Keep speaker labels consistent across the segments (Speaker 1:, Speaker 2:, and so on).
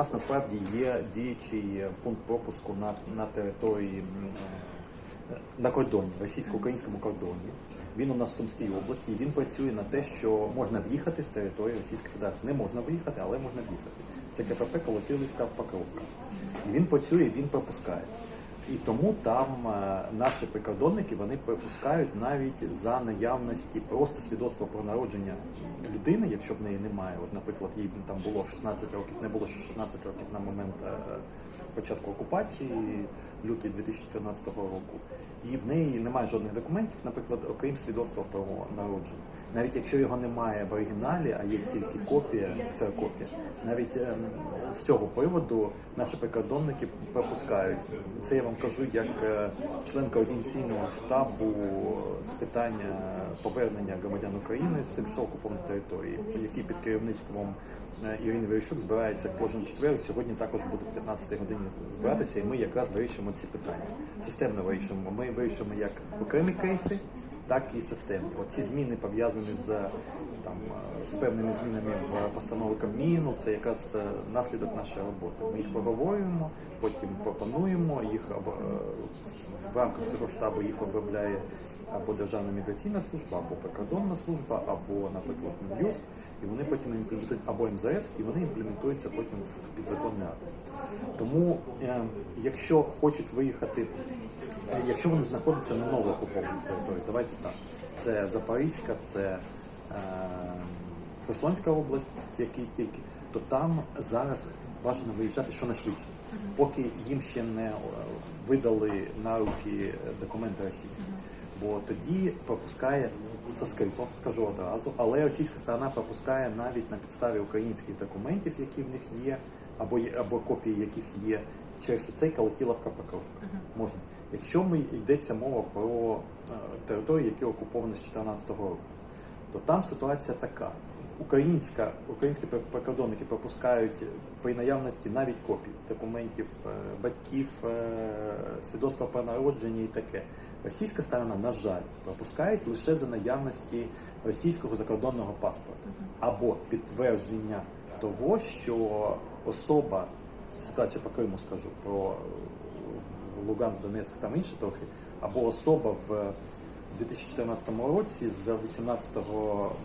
Speaker 1: нас насправді є діючий пункт пропуску на, на території е, на кордоні, російсько-українському кордоні. Він у нас в Сумській області. Він працює на те, що можна в'їхати з території Російської Федерації. Не можна виїхати, але можна в'їхати. Це КПП Колотилівка Покровка. І він працює, він пропускає. І тому там е, наші прикордонники вони пропускають навіть за наявності просто свідоцтва про народження людини, якщо в неї немає. От, наприклад, їй там було 16 років, не було 16 років на момент е, початку окупації, лютий 2014 року, і в неї немає жодних документів, наприклад, окрім свідоцтва про народження. Навіть якщо його немає в оригіналі, а є тільки копія, ксерокопія, навіть ем, з цього приводу наші прикордонники пропускають. Це я вам кажу як е, член координаційного штабу з питання повернення громадян України з тимчасово окупованих територій, який під керівництвом е, Ірини Верещук збирається кожен четвер. Сьогодні також буде в 15 годині збиратися, і ми якраз вирішимо ці питання. Системно вирішимо. Ми вирішимо як окремі кейси, так і системні. Оці зміни пов'язані з там е, з певними змінами в постанови Кабміну. Це якраз е, наслідок нашої роботи. Ми їх проговорюємо, потім пропонуємо їх е, в рамках цього штабу їх обробляє або Державна міграційна служба, або прикордонна служба, або, наприклад, Мін'юст, і вони потім імплементують або МЗС, і вони імплементуються потім в підзаконний акт. Тому, е, якщо хочуть виїхати, е, якщо вони знаходяться на новоокупованій території, давайте так. Це Запорізька, це е, Херсонська область, які тільки, то там зараз бажано виїжджати щонайшвидше, поки їм ще не е, видали на руки документи російські. Бо тоді пропускає за скрипом, скажу одразу, але російська сторона пропускає навіть на підставі українських документів, які в них є, або є- або копії яких є, через цей Калатіловка Покровка. Можна. Якщо ми йдеться мова про е, території, які окуповані з 2014 року, то там ситуація така. Українська, українські прикордонники пропускають при наявності навіть копій документів е, батьків, е, свідоцтва про народження і таке. Російська сторона, на жаль, пропускають лише за наявності російського закордонного паспорту або підтвердження того, що особа ситуацію по Криму скажу про е, Луганськ, Донецьк, там інше трохи, або особа в 2014 році з 18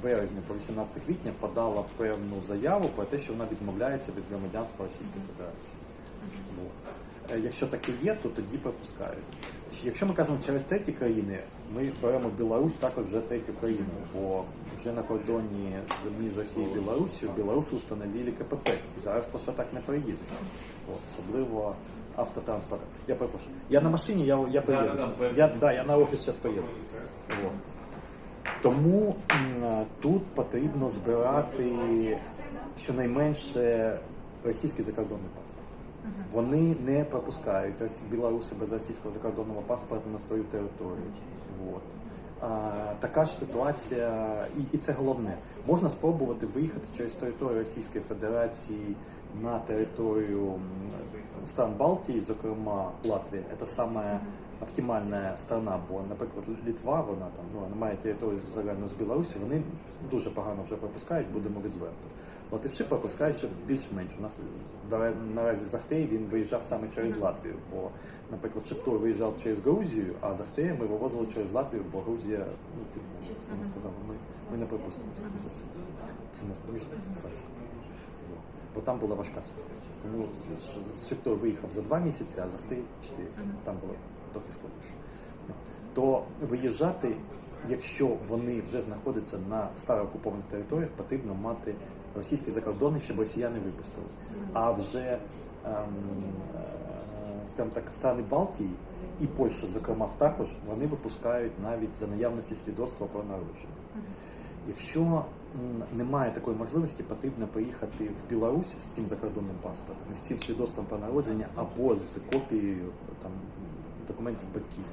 Speaker 1: березня по 18 квітня подала певну заяву про те, що вона відмовляється від громадянства Російської Федерації. Е, Якщо таке є, то тоді пропускають. Якщо ми кажемо через треті країни, ми беремо Білорусь також вже третю країну, бо вже на кордоні з між Росією і Білоруссю Білорусі установили КПП. І зараз просто так не проїдеш. Особливо автотранспорт. Я перепрошую. Я на машині, я, я
Speaker 2: да,
Speaker 1: я, да, я на офіс зараз поїду. От. Тому тут потрібно збирати щонайменше російський закордонний паспорт. Вони не пропускають білоруси без російського закордонного паспорта на свою територію. От. А, така ж ситуація, і, і це головне. Можна спробувати виїхати через територію Російської Федерації на територію стран Балтії, зокрема Латвія. Це саме оптимальна страна, бо, наприклад, Літва, вона там ну, вона має територію загальну з Білорусі, вони дуже погано вже пропускають, будемо відверто. Латиші пропускають ще більш-менш. У нас наразі Захтей він виїжджав саме через Латвію, бо, наприклад, Шептур виїжджав через Грузію, а Захтея ми вивозили через Латвію, бо Грузія, ну, типу, ми сказали, ми, ми не пропустимо це. Це можна виїжджати. Бо там була важка ситуація. Тому з Шептур виїхав за два місяці, а Захтей чотири. Там було трохи складніше. То виїжджати, якщо вони вже знаходяться на староокупованих територіях, потрібно мати російські закордони, щоб росіяни випустили. А вже, ем, е, скажімо так, страни Балтії і Польща, зокрема, також вони випускають навіть за наявності свідоцтва про народження. Якщо немає такої можливості, потрібно поїхати в Білорусь з цим закордонним паспортом, з цим свідоцтвом про народження або з копією там, документів батьків.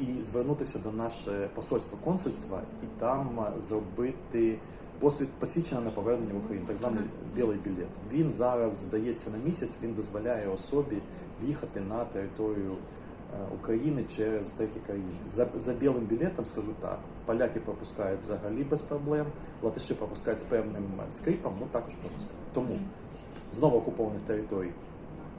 Speaker 1: І звернутися до наше посольство консульства і там е, зробити посвід посвідчення на повернення в Україну, так званий білий білет. Він зараз здається на місяць, він дозволяє особі в'їхати на територію е, України через треті країни. За, за білим білетом скажу так, поляки пропускають взагалі без проблем, латиші пропускають з певним скрипом, ну також пропускають. Тому знову окупованих територій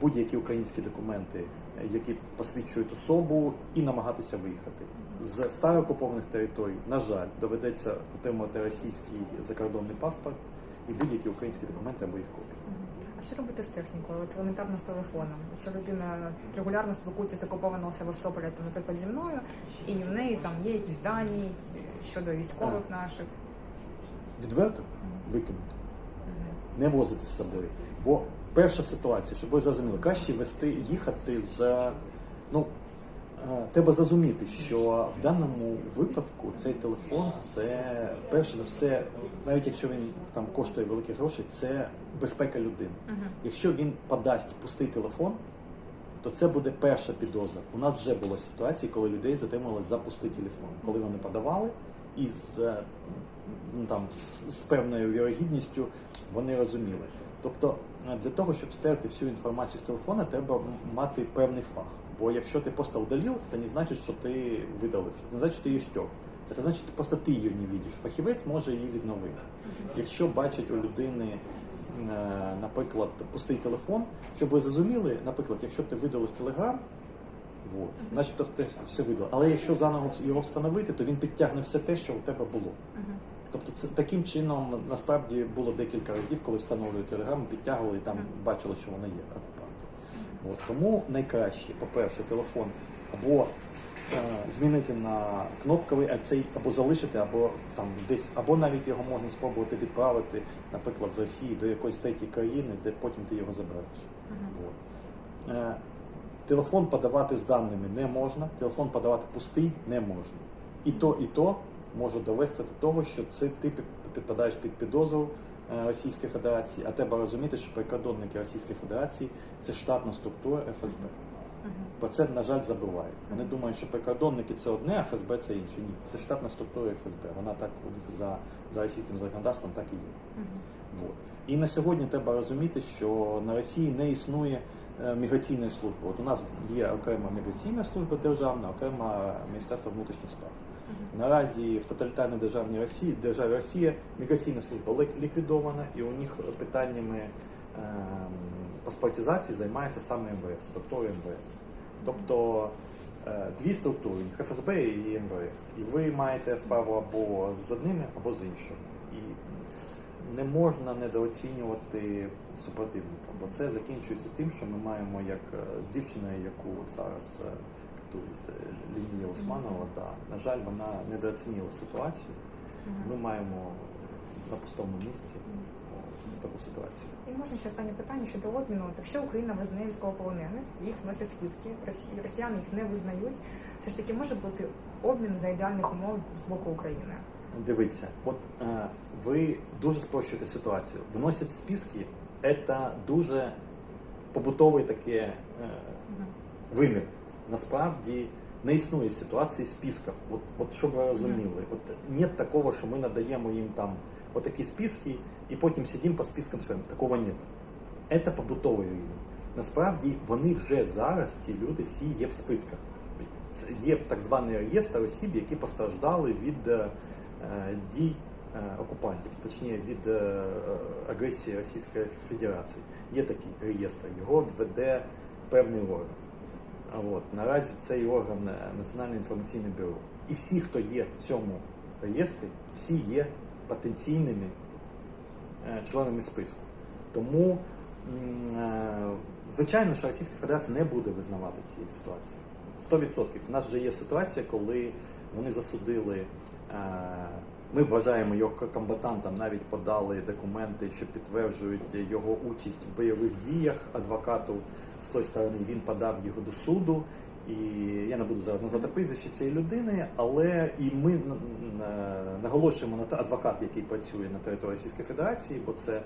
Speaker 1: будь-які українські документи, які посвідчують особу, і намагатися виїхати. З староокупованих територій, на жаль, доведеться отримувати російський закордонний паспорт і будь-які українські документи або їх копії.
Speaker 2: А що робити з технікою? От елементарно з телефоном. Якщо людина регулярно спілкується з окупованого Севастополя, то, наприклад, зі мною, і в неї там є якісь дані щодо військових наших.
Speaker 1: Відверто викинути. не возити з собою. Бо перша ситуація, щоб ви зрозуміли, краще вести, їхати за. Ну, е, треба зрозуміти, що в даному випадку цей телефон це перше за все, навіть якщо він там коштує великі гроші, це безпека людини. Якщо він подасть пустий телефон, то це буде перша підозра. У нас вже була ситуація, коли людей затримали за пустий телефон, коли вони подавали, і з, ну, там, з, з певною вірогідністю вони розуміли. Тобто для того, щоб стерти всю інформацію з телефона, треба мати певний фах. Бо якщо ти просто удалил, це не значить, що ти видалив, це не значить, що ти її стер. Це значить, що просто ти її не бачиш. Фахівець може її відновити. Якщо бачить у людини, е, наприклад, пустий телефон, щоб ви зрозуміли, наприклад, якщо ти видалив Телеграм, Вот. Начебто те все видало. Але якщо заново його встановити, то він підтягне все те, що у тебе було. Тобто це таким чином насправді було декілька разів, коли встановлювали телеграму, підтягували і там бачили, що вона є окупантом. От. Тому найкраще, по-перше, телефон або е, змінити на кнопковий, а цей або залишити, або там десь, або навіть його можна спробувати відправити, наприклад, з Росії до якоїсь третьої країни, де потім ти його забереш. От. Е, Телефон подавати з даними не можна, телефон подавати пустий не можна. І то, і то може довести до того, що це ти підпадаєш під підозру е, Російської Федерації, а треба розуміти, що прикордонники Російської Федерації це штатна структура ФСБ. Про це, на жаль, забувають. Вони думають, що прикордонники це одне, а ФСБ це інше. Ні, це штатна структура ФСБ. Вона так за, за російським законодавством так і є. Вот. І на сьогодні треба розуміти, що на Росії не існує е, міграційної служби. От у нас є окрема міграційна служба державна, окрема Міністерство внутрішніх справ. Наразі в тоталітарній державній Росії, державі Росія міграційна служба ліквідована, і у них питаннями ем, паспортизації займається саме МВС, структура МВС. Тобто е, дві структури ФСБ і МВС. І ви маєте справу або з одними, або з іншими. І не можна недооцінювати супротивника, бо це закінчується тим, що ми маємо як е, з дівчиною, яку зараз е, катують е, Лінія Усманова, да. на жаль, вона недооцінила ситуацію. Ми маємо на пустому місці таку ситуацію.
Speaker 2: І можна ще останнє питання щодо обміну. От Якщо Україна визнає військовополонених, їх вносять списки, Росі- росіяни їх не визнають. Все ж таки може бути обмін за ідеальних умов з боку України.
Speaker 1: Дивіться, от е, ви дуже спрощуєте ситуацію. Вносять в списки, це дуже побутовий такий е, вимір. Насправді не існує ситуації списків. От, от щоб ви розуміли, от нет такого, що ми надаємо їм там отакі списки, і потім сидимо по спискам своїм. Такого нет. Це побутовий рівень. Насправді вони вже зараз, ці люди, всі є в списках. Це є так званий реєстр осіб, які постраждали від е, е, дій е, окупантів, точніше від е, агресії Російської Федерації. Є такий реєстр, його веде певний орган. От наразі цей орган Національне інформаційне бюро. І всі, хто є в цьому реєстрі, всі є потенційними е, членами списку. Тому, е, звичайно, що Російська Федерація не буде визнавати цієї ситуації. 100%. У нас вже є ситуація, коли вони засудили. е, Ми вважаємо його комбатантом, навіть подали документи, що підтверджують його участь в бойових діях адвокату з тої сторони. Він подав його до суду. І я не буду зараз назвати прізвище цієї людини, але і ми наголошуємо на те, адвокат, який працює на території Російської Федерації, бо це е,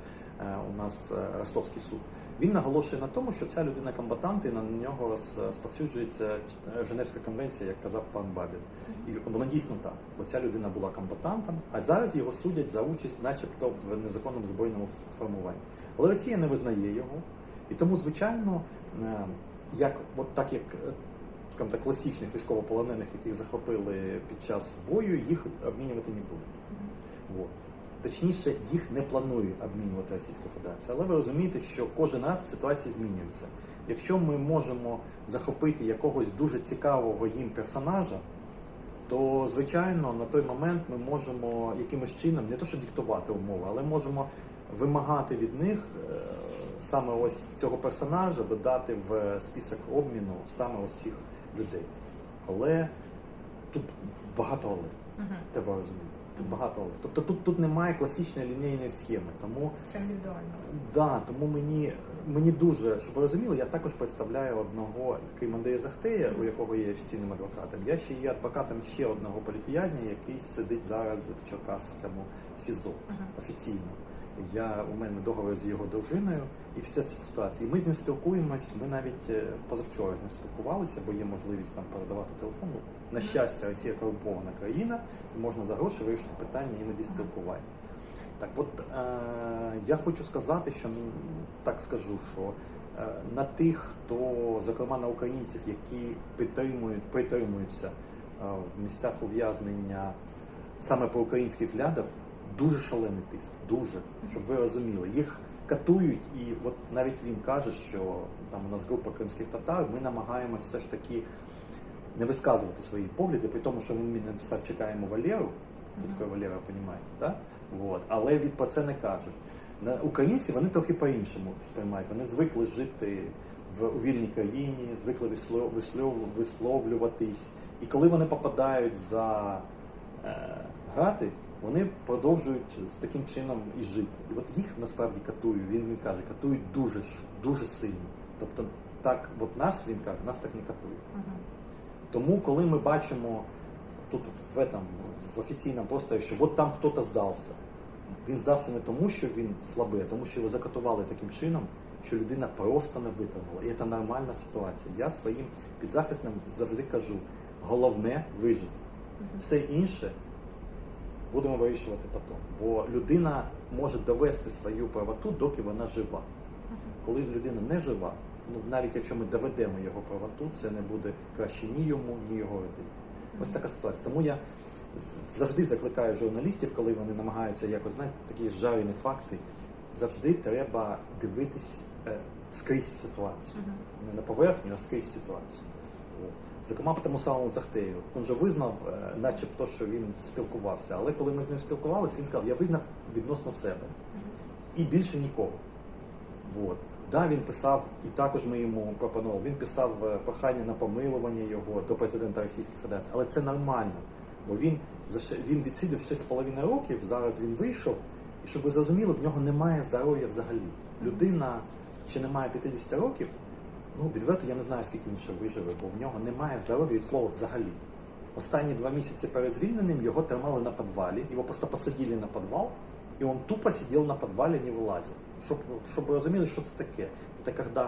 Speaker 1: у нас е, Ростовський суд. Він наголошує на тому, що ця людина комбатант і на нього роз- розповсюджується е, Женевська конвенція, як казав пан Бабін. І воно дійсно так, бо ця людина була комбатантом, а зараз його судять за участь, начебто, в незаконному збройному формуванні. Але Росія не визнає його, і тому, звичайно, як от так як. е, Скажімо так, класичних військовополонених, яких захопили під час бою, їх обмінювати не будуть. От. точніше, їх не планує обмінювати Російська Федерація. Але ви розумієте, що кожен раз ситуація змінюється. Якщо ми можемо захопити якогось дуже цікавого їм персонажа, то звичайно на той момент ми можемо якимось чином не то що диктувати умови, але можемо вимагати від них е, саме ось цього персонажа додати в список обміну саме ось цих людей. Але тут багато але.
Speaker 2: Мгм.
Speaker 1: Треба розуміти. Тут багато але. Тобто тут, тут немає класичної лінійної схеми. Тому
Speaker 2: Це індивідуально.
Speaker 1: Да, тому мені, мені дуже, щоб ви розуміли, я також представляю одного крім Андрія Захтея, у якого є офіційним адвокатом. Я ще є адвокатом ще одного політв'язня, який сидить зараз в Черкаському СІЗО
Speaker 2: Ага.
Speaker 1: офіційно. Я у мене договір з його дружиною і вся ця ситуація. І ми з ним спілкуємось. Ми навіть е, позавчора з ним спілкувалися, бо є можливість там передавати телефон. На щастя, Росія корумпована країна, і можна за гроші вирішити питання іноді спілкування. Так, от е, я хочу сказати, що так скажу, що е, на тих, хто, зокрема на українців, які підтримують, притримуються е, в місцях ув'язнення саме по українських глядів, дуже шалений тиск. Дуже, щоб ви розуміли. Їх катують, і от навіть він каже, що там у нас група кримських татар, ми намагаємось все ж таки не висказувати свої погляди, при тому, що він мені написав, чекаємо Валеру. Тут таке Валера, розумієте, так? Вот. Але він про це не кажуть. Українці вони трохи по-іншому сприймають. Вони звикли жити в у вільній країні, звикли вислов, вислов, висловлюватись. І коли вони попадають за е, грати, вони продовжують з таким чином і жити. І от їх насправді катують, він мені каже, катують дуже, дуже сильно. Тобто, так, от нас він каже, нас так не.
Speaker 2: Мгм.
Speaker 1: Тому, коли ми бачимо тут в, этом, в офіційному постері, що от там хтось здався, він здався не тому, що він слабий, а тому, що його закатували таким чином, що людина просто не витримала. І це нормальна ситуація. Я своїм підзахисним завжди кажу: головне вижити. Все інше будемо вирішувати потім. Бо людина може довести свою правоту, доки вона жива. Коли людина не жива, ну навіть якщо ми доведемо його правоту, це не буде краще ні йому, ні його родині. Ось така ситуація. Тому я завжди закликаю журналістів, коли вони намагаються якось знаєте, такі жарені факти, завжди треба дивитись е, скрізь ситуацію. Не на поверхню, а скрізь ситуацію. Зокрема, по тому самому Захтею. Він же визнав, е, начебто, що він спілкувався. Але коли ми з ним спілкувалися, він сказав, я визнав відносно себе. І більше нікого. Вот. Да, він писав, і також ми йому пропонували, він писав е, прохання на помилування його до президента Російської Федерації. Але це нормально, бо він, він відсидів 6,5 років, зараз він вийшов, і щоб ви зрозуміли, в нього немає здоров'я взагалі. Людина ще не має 50 років, ну відверто я не знаю, скільки він ще виживе, бо в нього немає здоров'я від слова взагалі. Останні два місяці перед звільненням його тримали на підвалі, його просто посадили на підвал, і він тупо сидів на підвалі, не вилазив. Щоб, щоб ви розуміли, що це таке. Це коли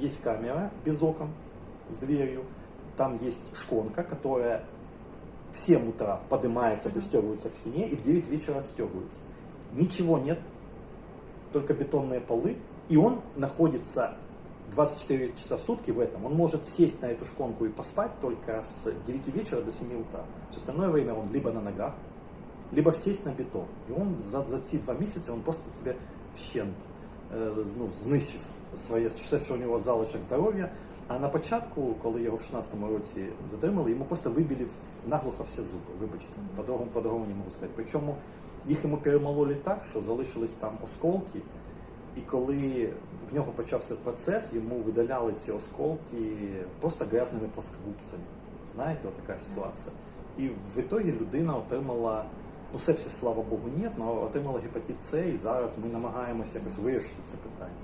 Speaker 1: є камера без окон с дверью, там есть шконка, которая в 7 утра поднимается, пристегивается к стене и в 9 вечера отстегивается. Ничего нет, только бетонные полы, и он находится 24 часа в сутки в этом. Он может сесть на эту шконку и поспать только с 9 вечера до 7 утра. Все остальное время он либо на ногах, либо сесть на бетон. І він за, за ці два місяці він просто себе вщент е, ну, знищив своє все, що у нього залишок здоров'я. А на початку, коли його в 16-му році затримали, йому просто вибили наглухо всі зуби. Вибачте, по-другому, по-другому не можу сказати. Причому їх йому перемололи так, що залишились там осколки. І коли в нього почався процес, йому видаляли ці осколки просто грязними плоскогубцями. Знаєте, така ситуація. І в ітогі людина отримала, ну сепсис, слава Богу, ні, але отримала гепатит С, і зараз ми намагаємося якось вирішити це питання.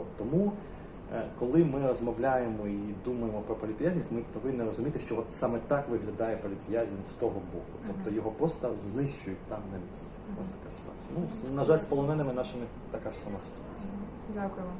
Speaker 1: От. Тому, коли ми розмовляємо і думаємо про політв'язнів, ми повинні розуміти, що от саме так виглядає політв'язень з того боку. Тобто його просто знищують там на місці. Ось така ситуація. Ну, на жаль, з полоненими нашими така ж сама ситуація.
Speaker 2: Дякую вам.